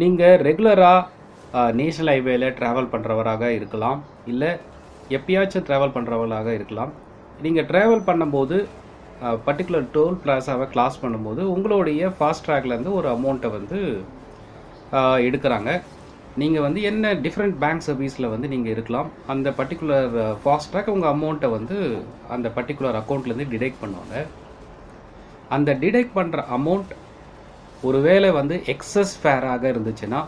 நீங்கள் ரெகுலராக நேஷனல் ஹைவேல ட்ராவல் பண்ணுறவராக இருக்கலாம். இல்லை எப்பயாச்சும் ட்ராவல் பண்ணுறவராக இருக்கலாம். நீங்கள் ட்ராவல் பண்ணும்போது பர்டிகுலர் டோல் பிளாஸாவை கிளாஸ் பண்ணும்போது உங்களுடைய ஃபாஸ்ட் ட்ராக்லேருந்து ஒரு அமௌண்ட்டை வந்து எடுக்கிறாங்க. நீங்கள் வந்து என்ன டிஃப்ரெண்ட் பேங்க் சர்வீஸில் வந்து நீங்கள் இருக்கலாம். அந்த பர்டிகுலர் ஃபாஸ்ட் ட்ராக் உங்கள் அமௌண்ட்டை வந்து அந்த பர்டிகுலர் அக்கௌண்ட்லேருந்து டிடெக்ட் பண்ணுவாங்க. அந்த டிடெக்ட் பண்ணுற அமௌண்ட் ஒருவேளை வந்து எக்ஸஸ் ஃபேராக இருந்துச்சுன்னா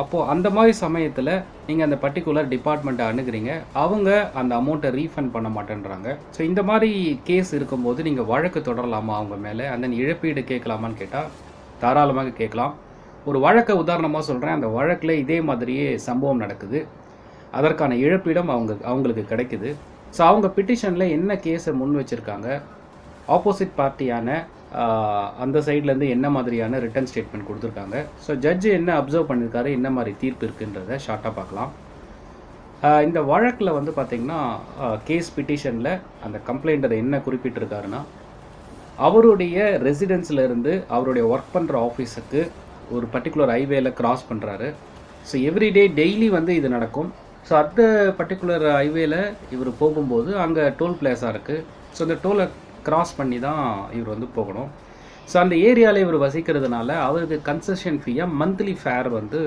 அப்போது அந்த மாதிரி சமயத்தில் நீங்கள் அந்த பர்டிகுலர் டிபார்ட்மெண்ட்டை அணுகுறீங்க. அவங்க அந்த அமௌண்ட்டை ரீஃபண்ட் பண்ண மாட்டேன்றாங்க. ஸோ இந்த மாதிரி கேஸ் இருக்கும்போது நீங்கள் வழக்கு தொடரலாமா அவங்க மேலே? அந்த இழப்பீடு கேட்கலாமான்னு கேட்டால் தாராளமாக கேட்கலாம். ஒரு வழக்கை உதாரணமாக சொல்கிறேன் அந்த வழக்கில் இதே மாதிரியே சம்பவம் நடக்குது. அதற்கான இழப்பீடும் அவங்க அவங்களுக்கு கிடைக்குது. ஸோ அவங்க பிட்டிஷனில் என்ன கேஸை முன் வச்சுருக்காங்க? ஆப்போசிட் பார்ட்டியான அந்த சைட்லேருந்து என்ன மாதிரியான ரிட்டர்ன் ஸ்டேட்மெண்ட் கொடுத்துருக்காங்க? ஸோ ஜட்ஜு என்ன அப்சர்வ் பண்ணியிருக்காரு என்ன மாதிரி தீர்ப்பு இருக்குன்றத ஷார்ட்டாக பார்க்கலாம். இந்த வழக்கில் வந்து பார்த்திங்கன்னா கேஸ் பிட்டிஷனில் அந்த கம்ப்ளைண்டர் என்ன குறிப்பிட்டிருக்காருன்னா அவருடைய ரெசிடென்ஸ்ல இருந்து அவருடைய ஒர்க் பண்ணுற ஆஃபீஸுக்கு ஒரு பர்டிகுலர் ஹைவேல கிராஸ் பண்ணுறாரு ஸோ எவ்ரிடே டெய்லி வந்து இது நடக்கும். ஸோ அந்த பர்டிகுலர் ஹைவேல இவர் போகும்போது அங்கே டோல் பிளேஸாக இருக்குது ஸோ அந்த டோலை கிராஸ் பண்ணி தான் இவர் வந்து போகணும். ஸோ அந்த ஏரியாவில் இவர் வசிக்கிறதுனால அவருக்கு கன்செஷன் ஃபீயாக மந்த்லி ஃபேர் வந்து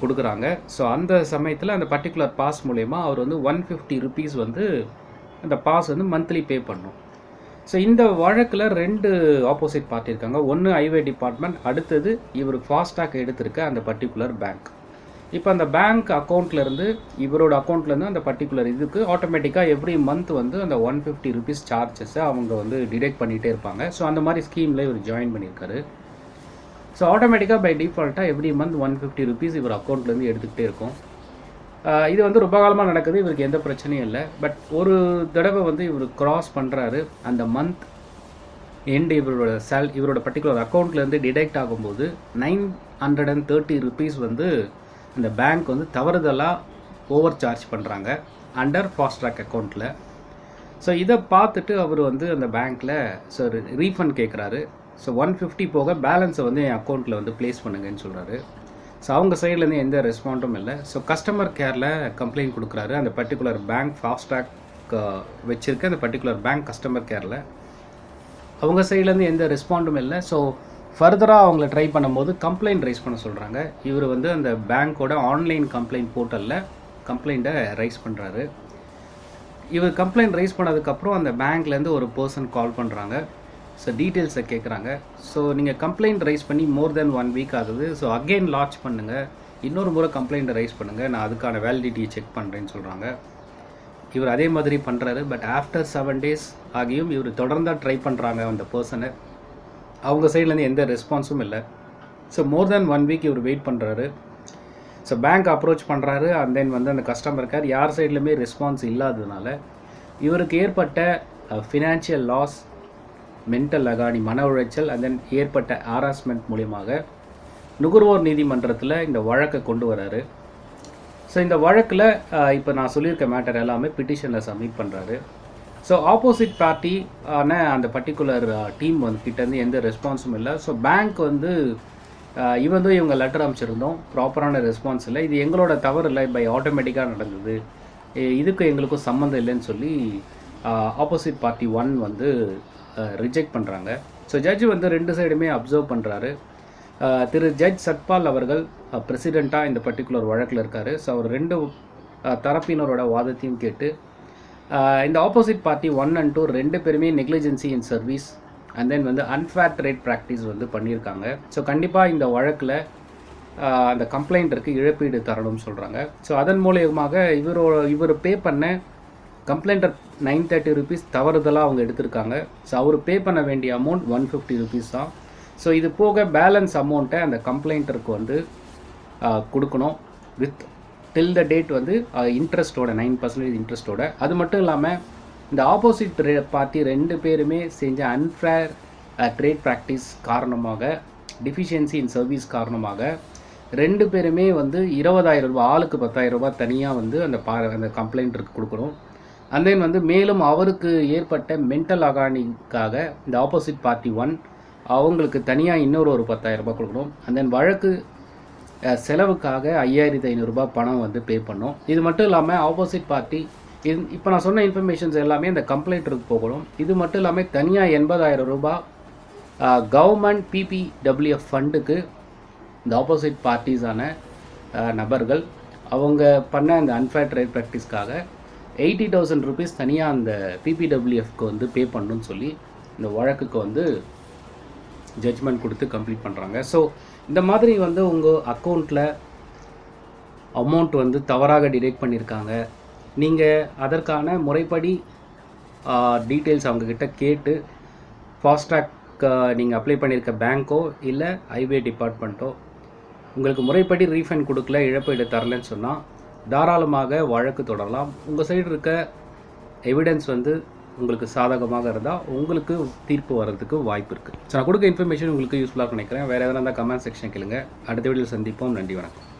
கொடுக்குறாங்க. ஸோ அந்த சமயத்தில் அந்த பர்டிகுலர் பாஸ் மூலயமா அவர் வந்து ஒன் ஃபிஃப்டி ருபீஸ் வந்து அந்த பாஸ் வந்து மந்த்லி பே பண்ணும். ஸோ இந்த வழக்கில் ரெண்டு ஆப்போசிட் பார்ட்டி இருக்காங்க. ஒன்று ஐவே டிபார்ட்மெண்ட் அடுத்தது இவர் ஃபாஸ்டாக் எடுத்திருக்க அந்த பர்டிகுலர் பேங்க் இப்போ அந்த பேங்க் அக்கௌண்ட்லேருந்து இவரோட அக்கௌண்ட்லேருந்து அந்த பர்டிகுலர் இதுக்கு ஆட்டோமேட்டிக்காக எவ்ரி மந்த் வந்து அந்த ஒன் ஃபிஃப்டி ருபீஸ் சார்ஜஸை அவங்க வந்து டிடெக்ட் பண்ணிகிட்டே இருப்பாங்க. ஸோ அந்த மாதிரி ஸ்கீமில் இவர் ஜாயின் பண்ணியிருக்காரு. ஸோ ஆட்டோமேட்டிக்காக பை டிஃபால்ட்டாக every month one fifty rupees இவர் அக்கௌண்ட்லேருந்து எடுத்துக்கிட்டே இருக்கும். இது வந்து ரொம்ப காலமாக நடக்குது. இவருக்கு எந்த பிரச்சனையும் இல்லை. பட் ஒரு தடவை வந்து இவர் க்ராஸ் பண்ணுறாரு அந்த மந்த் எண்டு இவரோட சேல் இவரோட பர்டிகுலர் அக்கௌண்ட்லேருந்து டிடெக்ட் ஆகும்போது nine hundred and thirty rupees வந்து இந்த பேங்க் வந்து தவறுதலாக ஓவர் சார்ஜ் பண்ணுறாங்க அண்டர் ஃபாஸ்ட் ட்ராக் அக்கௌண்ட்டில் ஸோ இதை பார்த்துட்டு அவர் வந்து அந்த பேங்க்கில் ஸோ ரீஃபண்ட் கேட்குறாரு ஸோ ஒன் ஃபிஃப்டி போக பேலன்ஸை வந்து என் அக்கௌண்ட்டில் வந்து ப்ளேஸ் பண்ணுங்கன்னு சொல்கிறாரு ஸோ அவங்க சைட்லேருந்து எந்த ரெஸ்பாண்டும் இல்லை. ஸோ கஸ்டமர் கேரில் கம்ப்ளைண்ட் கொடுக்குறாரு. அந்த பர்டிகுலர் பேங்க் ஃபாஸ்ட்ராக் வச்சுருக்க அந்த பர்டிகுலர் பேங்க் கஸ்டமர் கேரில் அவங்க சைட்லேருந்து எந்த ரெஸ்பாண்டும் இல்லை. ஸோ ஃபர்தராக அவங்கள ட்ரை பண்ணும்போது கம்ப்ளைண்ட் ரைஸ் பண்ண சொல்கிறாங்க இவர் வந்து அந்த பேங்க்கோட ஆன்லைன் கம்ப்ளைண்ட் போர்ட்டலில் கம்ப்ளைண்ட்டை ரைஸ் பண்ணுறாரு இவர் கம்ப்ளைண்ட் ரைஸ் பண்ணதுக்கப்புறம் அந்த பேங்க்லேருந்து ஒரு பர்சன் கால் பண்ணுறாங்க ஸோ டீட்டெயில்ஸை கேட்குறாங்க ஸோ நீங்கள் கம்ப்ளைண்ட் ரைஸ் பண்ணி மோர் தென் ஒன் வீக் ஆகுது. ஸோ அகெயின் லான்ச் பண்ணுங்கள் இன்னொரு முறை கம்ப்ளைண்ட்டை ரைஸ் பண்ணுங்கள் நான் அதுக்கான வேலிடிட்டியை செக் பண்ணுறேன்னு சொல்கிறாங்க இவர் அதே மாதிரி பண்ணுறாரு பட் ஆஃப்டர் செவன் டேஸ் ஆகியும் இவர் தொடர்ந்தாக ட்ரை பண்ணுறாங்க அந்த பர்சனை அவங்க சைட்லேருந்து எந்த ரெஸ்பான்ஸும் இல்லை. So more then one week இவர் வெயிட் பண்ணுறாரு ஸோ பேங்க் அப்ரோச் பண்ணுறாரு அண்ட் தென் வந்து அந்த கஸ்டமர் கேர் யார் சைட்லையுமே ரெஸ்பான்ஸ் இல்லாததுனால இவருக்கு ஏற்பட்ட ஃபினான்ஷியல் லாஸ் மென்டல் அகாணி மன உளைச்சல் அண்ட் தென் ஏற்பட்ட ஹாராஸ்மெண்ட் மூலியமாக நுகர்வோர் நீதிமன்றத்தில் இந்த வழக்கை கொண்டு வராரு. ஸோ இந்த வழக்கில் uh, இப்போ நான் சொல்லியிருக்க மேட்டர் எல்லாமே பிட்டிஷனில் சப்மிட் பண்ணுறாரு ஸோ ஆப்போசிட் பார்ட்டி ஆன அந்த பர்டிகுலர் டீம் uh, வந்து கிட்டேருந்து எந்த ரெஸ்பான்ஸும் இல்லை. ஸோ பேங்க் வந்து uh, இவன் இவங்க லெட்டர் அமைச்சிருந்தோம் ப்ராப்பரான ரெஸ்பான்ஸ் இல்லை. இது எங்களோட தவறு இல்லை. பை ஆட்டோமேட்டிக்காக நடந்தது. இதுக்கு எங்களுக்கும் சம்மந்தம் இல்லைன்னு சொல்லி ஆப்போசிட் பார்ட்டி ஒன் வந்து ரிஜெக்ட் பண்ணுறாங்க ஸோ ஜட்ஜ் வந்து ரெண்டு சைடுமே அப்சர்வ் பண்ணுறாரு திரு ஜட்ஜ் சத்பால் அவர்கள் uh, பிரசிடெண்ட்டாக இந்த பர்டிகுலர் வழக்கில் இருக்கார். ஸோ அவர் ரெண்டு தரப்பினரோட வாதத்தையும் கேட்டு இந்த opposite party one and two ரெண்டு பேருமே நெக்லிஜென்சி இன் சர்வீஸ் அண்ட் தென் வந்து அன்ஃபேர் ட்ரேட் ப்ராக்டிஸ் வந்து பண்ணியிருக்காங்க. ஸோ கண்டிப்பாக இந்த வழக்கில் அந்த கம்ப்ளைண்ட்டிற்கு இழப்பீடு தரணும்னு சொல்கிறாங்க ஸோ அதன் மூலியமாக இவரோட இவர் பே பண்ண கம்ப்ளைண்டர் நைன் தேர்ட்டி ருபீஸ் தவறுதலாக அவங்க எடுத்திருக்காங்க. ஸோ அவர் பே பண்ண வேண்டிய அமௌண்ட் ஒன் ஃபிஃப்டி ருபீஸ் தான். ஸோ இது போக பேலன்ஸ் அமௌண்ட்டை அந்த கம்ப்ளைண்டருக்கு வந்து கொடுக்கணும். வித் டில் த டேட் வந்து இன்ட்ரெஸ்ட்டோட நைன் பர்சன்டேஜ் இன்ட்ரெஸ்ட்டோட அது மட்டும் இல்லாமல் இந்த ஆப்போசிட் பார்ட்டி ரெண்டு பேருமே செஞ்ச அன்ஃபேர் ட்ரேட் ப்ராக்டிஸ் காரணமாக டிஃபிஷியன்சி இன் சர்வீஸ் காரணமாக ரெண்டு பேருமே வந்து இருபதாயிரம் ரூபாய் ஆளுக்கு பத்தாயிரம் ரூபாய் தனியாக வந்து அந்த பா அந்த கம்ப்ளைண்ட்டுக்கு கொடுக்கணும். அண்ட் தென் வந்து மேலும் அவருக்கு ஏற்பட்ட மென்டல் அகானிக்காக இந்த ஆப்போசிட் பார்ட்டி ஒன் அவங்களுக்கு தனியாக இன்னொரு ஒரு பத்தாயிரம் ரூபாய் கொடுக்கணும். அண்ட் தென் வழக்கு செலவுக்காக ஐயாயிரத்தி ஐநூறுரூபா பணம் வந்து பே பண்ணோம். இது மட்டும் இல்லாமல் ஆப்போசிட் பார்ட்டி இது இப்போ நான் சொன்ன இன்ஃபர்மேஷன்ஸ் எல்லாமே இந்த கம்ப்ளைண்ட்டுக்கு போகணும். இது மட்டும் இல்லாமல் தனியாக எண்பதாயிரம் ரூபாய் கவர்மெண்ட் பிபிடபிள்யூஎஃப் ஃபண்டுக்கு இந்த ஆப்போசிட் பார்ட்டிஸான நபர்கள் அவங்க பண்ண அந்த அன்ஃபேர் ட்ரேட் ப்ராக்டிஸ்க்காக எயிட்டி தௌசண்ட் ருபீஸ் தனியாக அந்த பிபிடபிள்யூஎஃப்க்கு வந்து பே பண்ணணும்னு சொல்லி இந்த வழக்குக்கு வந்து ஜட்ஜ்மெண்ட் கொடுத்து கம்ப்ளீட் பண்ணுறாங்க ஸோ இந்த மாதிரி வந்து உங்கள் அக்கௌண்ட்டில் அமௌண்ட் வந்து தவறாக டிடெக்ட் பண்ணியிருக்காங்க நீங்கள் அதற்கான முறைப்படி டீட்டெயில்ஸ் அவங்கக்கிட்ட கேட்டு ஃபாஸ்ட்ராக் நீங்கள் அப்ளை பண்ணியிருக்க பேங்க்கோ இல்லை ஹைவே டிபார்ட்மெண்ட்டோ உங்களுக்கு முறைப்படி ரீஃபண்ட் கொடுக்கல இழப்பீடு தரலன்னு சொன்னால் தாராளமாக வழக்கு தொடரலாம். உங்கள் சைடு இருக்க எவிடன்ஸ் வந்து உங்களுக்கு சாதகமாக இருந்தால் உங்களுக்கு தீர்ப்பு வர்றதுக்கு வாய்ப்பு இருக்குது ஸோ நான் கொடுக்க இன்ஃபர்மேஷன் உங்களுக்கு யூஸ்ஃபுல்லாக நினைக்கிறேன். வேறு எதனா இருந்தால் கமெண்ட் செக்ஷன் கேளுங்க. அடுத்த வீடியோவில் சந்திப்போம். நன்றி வணக்கம்.